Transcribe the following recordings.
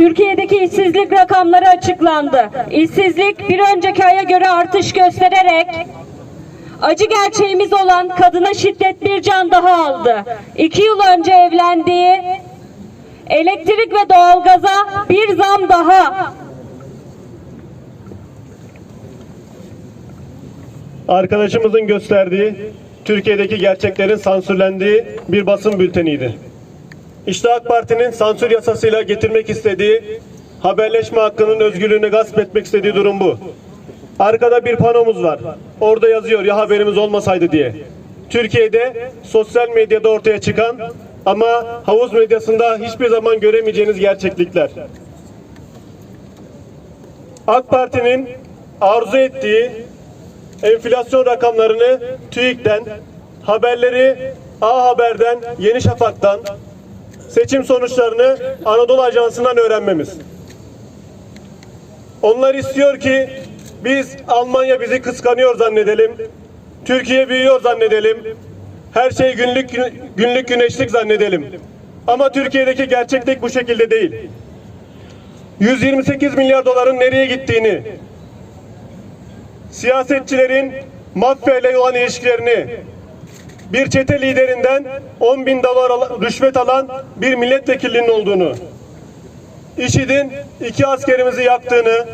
Türkiye'deki işsizlik rakamları açıklandı. İşsizlik bir önceki aya göre artış göstererek acı gerçeğimiz olan kadına şiddet bir can daha aldı. İki yıl önce evlendiği elektrik ve doğalgaza bir zam daha. Arkadaşımızın gösterdiği Türkiye'deki gerçeklerin sansürlendiği bir basın bülteniydi. İşte AK Parti'nin sansür yasasıyla getirmek istediği haberleşme hakkının özgürlüğünü gasp etmek istediği durum bu. Arkada bir panomuz var. Orada yazıyor ya haberimiz olmasaydı diye. Türkiye'de sosyal medyada ortaya çıkan ama havuz medyasında hiçbir zaman göremeyeceğiniz gerçeklikler. AK Parti'nin arzu ettiği enflasyon rakamlarını TÜİK'ten, haberleri A Haber'den, Yeni Şafak'tan, seçim sonuçlarını Anadolu Ajansı'ndan öğrenmemiz. Onlar istiyor ki biz Almanya bizi kıskanıyor zannedelim. Türkiye büyüyor zannedelim. Her şey günlük günlük güneşlik zannedelim. Ama Türkiye'deki gerçeklik bu şekilde değil. 128 milyar doların nereye gittiğini, siyasetçilerin mafya ile olan ilişkilerini, bir çete liderinden 10 bin dolar rüşvet alan bir milletvekilinin olduğunu, IŞİD'in iki askerimizi yaktığını,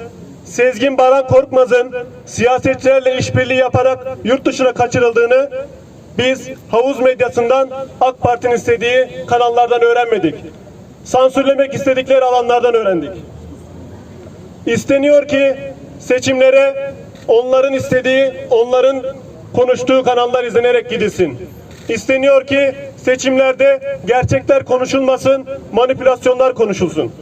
Sezgin Baran Korkmaz'ın siyasetçilerle işbirliği yaparak yurt dışına kaçırıldığını biz havuz medyasından AK Parti'nin istediği kanallardan öğrenmedik. Sansürlemek istedikleri alanlardan öğrendik. İsteniyor ki seçimlere onların istediği, onların konuştuğu kanallar izlenerek gidilsin. İsteniyor ki seçimlerde gerçekler konuşulmasın, manipülasyonlar konuşulsun.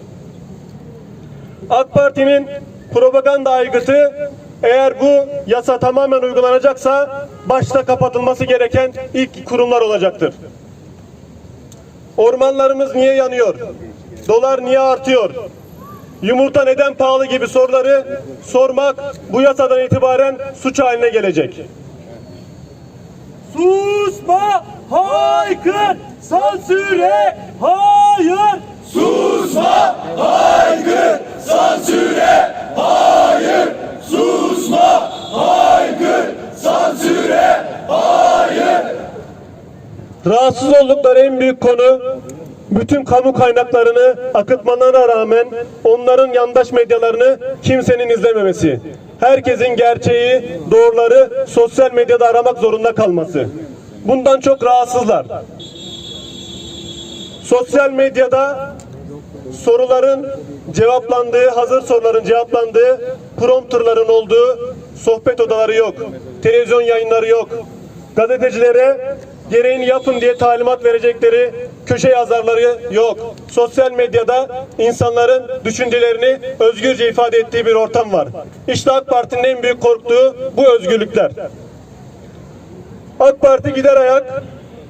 AK Parti'nin propaganda aygıtı eğer bu yasa tamamen uygulanacaksa başta kapatılması gereken ilk kurumlar olacaktır. Ormanlarımız niye yanıyor? Dolar niye artıyor? Yumurta neden pahalı gibi soruları sormak bu yasadan itibaren suç haline gelecek. Susma, haykır, sansüre, hayır. Susma, haykır, sansüre, hayır. Susma, haykır, sansüre, hayır. Rahatsız oldukları en büyük konu bütün kamu kaynaklarını akıtmalarına rağmen onların yandaş medyalarını kimsenin izlememesi. Herkesin gerçeği, doğruları sosyal medyada aramak zorunda kalması. Bundan çok rahatsızlar. Sosyal medyada soruların cevaplandığı, hazır soruların cevaplandığı, prompterların olduğu sohbet odaları yok. Televizyon yayınları yok. Gazetecilere gereğini yapın diye talimat verecekleri köşe yazarları yok. Sosyal medyada insanların düşüncelerini özgürce ifade ettiği bir ortam var. İşte AK Parti'nin en büyük korktuğu bu özgürlükler. AK Parti gider ayak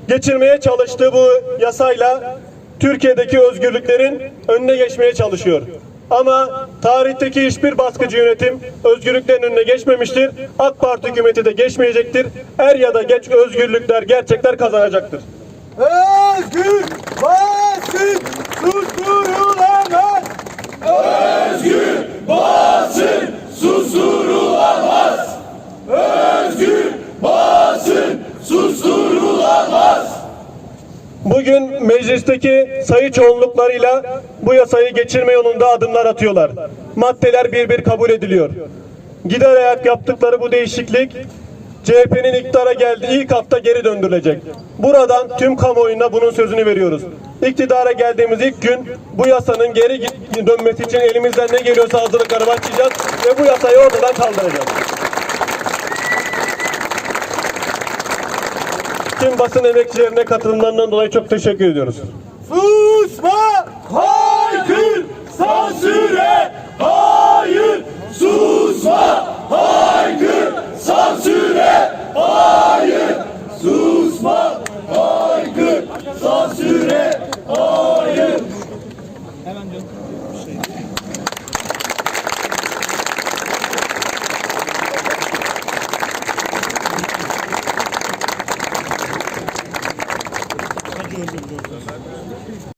geçirmeye çalıştığı bu yasayla Türkiye'deki özgürlüklerin önüne geçmeye çalışıyor. Ama tarihteki hiçbir baskıcı yönetim özgürlüklerin önüne geçmemiştir. AK Parti hükümeti de geçmeyecektir. Er ya da geç özgürlükler, gerçekler kazanacaktır. Özgür basın susturulamaz. Özgür basın susturulamaz. Özgür basın susturulamaz. Bugün meclisteki sayı çoğunluklarıyla bu yasayı geçirme yolunda adımlar atıyorlar. Maddeler bir bir kabul ediliyor. Gider ayak yaptıkları bu değişiklik CHP'nin iktidara geldiği ilk hafta geri döndürülecek. Buradan tüm kamuoyuna bunun sözünü veriyoruz. İktidara geldiğimiz ilk gün bu yasanın geri dönmesi için elimizden ne geliyorsa hazırlıkları başlayacağız ve bu yasayı ortadan kaldıracağız. Tüm basın emekçilerine katılımlarından dolayı çok teşekkür ediyoruz. Susma, haykır, sansüre, hayır. Susma, haykır, sansüre, hayır.